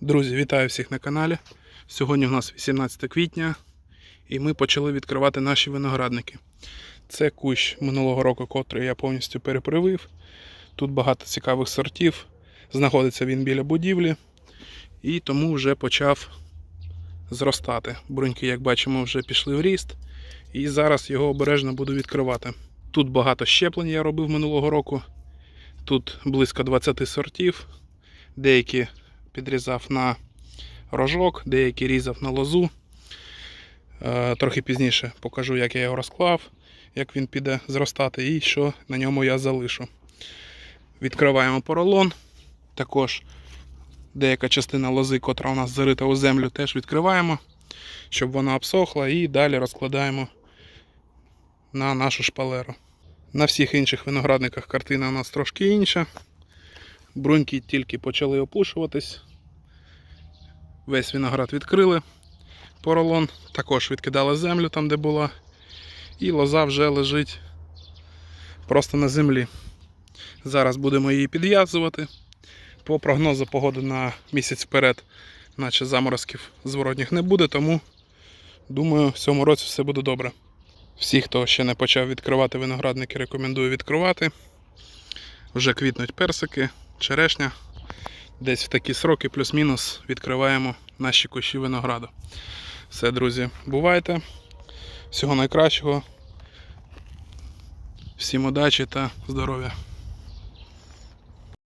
Друзі, вітаю всіх на каналі. Сьогодні у нас 18 квітня і ми почали відкривати наші виноградники. Це кущ минулого року, котрий я повністю перепривив. Тут багато цікавих сортів. Знаходиться він біля будівлі і тому вже почав зростати. Бруньки, як бачимо, вже пішли в ріст. І зараз його обережно буду відкривати. Тут багато щеплень я робив минулого року. Тут близько 20 сортів. Деякі підрізав на рожок, деякі різав на лозу. Е, Трохи пізніше покажу, як я його розклав, як він піде зростати і що на ньому я залишу. Відкриваємо поролон. Також деяка частина лози, котра у нас зарита у землю, теж відкриваємо, щоб вона обсохла, і далі розкладаємо на нашу шпалеру. На всіх інших виноградниках картина у нас трошки інша. Бруньки тільки почали опушуватись. Весь виноград відкрили. Поролон також відкидали землю там, де була. І лоза вже лежить просто на землі. Зараз будемо її підв'язувати. По прогнозу погоди на місяць вперед, наче заморозків зворотніх не буде, тому думаю, в цьому році все буде добре. Всі, хто ще не почав відкривати виноградники, рекомендую відкривати. Вже квітнуть персики, черешня. Десь в такі сроки, плюс-мінус, відкриваємо наші кущі винограду. Все, друзі, бувайте. Всього найкращого. Всім удачі та здоров'я.